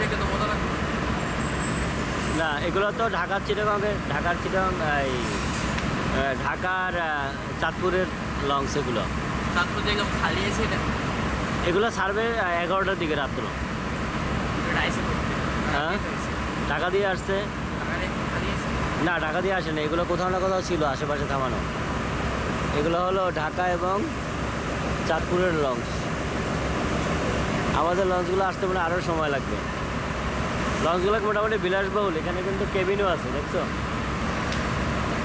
থেকে তো মজা লাগবে। না এগুলো তো ঢাকার চিটাগাঙ্গের ঢাকার চিটাগাং এই ঢাকার চাঁদপুরের লঞ্চ এগুলো। চাঁদপুর জায়গা খালি আছে এটা? এগুলো ছাড়বে আহ, এগারোটার দিকে রাত্র। এটা হ্যাঁ? টাকা দিয়ে আসছে? না টাকা দিয়ে আসেনি। এগুলো কোথাও না কোথাও ছিল আশেপাশে থামানো। এগুলো হলো ঢাকা এবং চাঁদপুরের লঞ্চ। আমাদের লঞ্চগুলো আসতে মানে আরও সময় লাগবে। লঞ্চগুলো মোটামুটি বিলাসবহুল এখানে কিন্তু কেবিনও আছে দেখছ?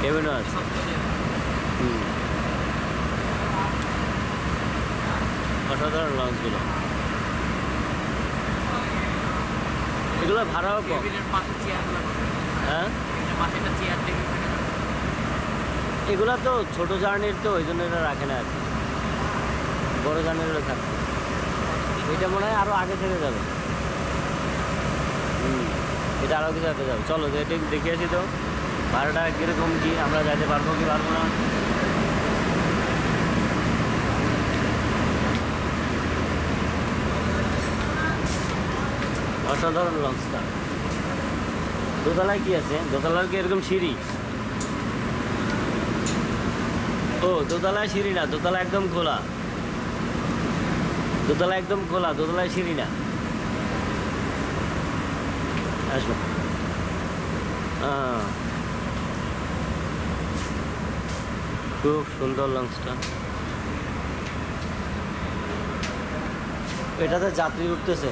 কেবিনও আছে। হুম। অসাধারণ লঞ্চগুলো। এগুলো ভাড়াও কম। হ্যাঁ? এগুলো তো ছোট জার্নির তো ওই জন্য এটা রাখে না আর কি। বড় জার্নির থাকে এটা মনে হয় আরও আগে থেকে যাবে। এটা আরও কিছু যাবে। চলো, এটা দেখে আসি তো। ভাড়াটা কীরকম, কি আমরা যাইতে পারব কি পারব না? অসাধারণ লঞ্চটা। দোতলায় কি আছে? দোতলার কি এরকম সিঁড়ি? ও, দোতলায় সিঁড়ি না, দোতলা একদম খোলা। দোতলা একদম খোলা দোতলায় সিঁড়ি না। আসো। খুব সুন্দর লঞ্চটা। এটাতে যাত্রী উঠতেছে।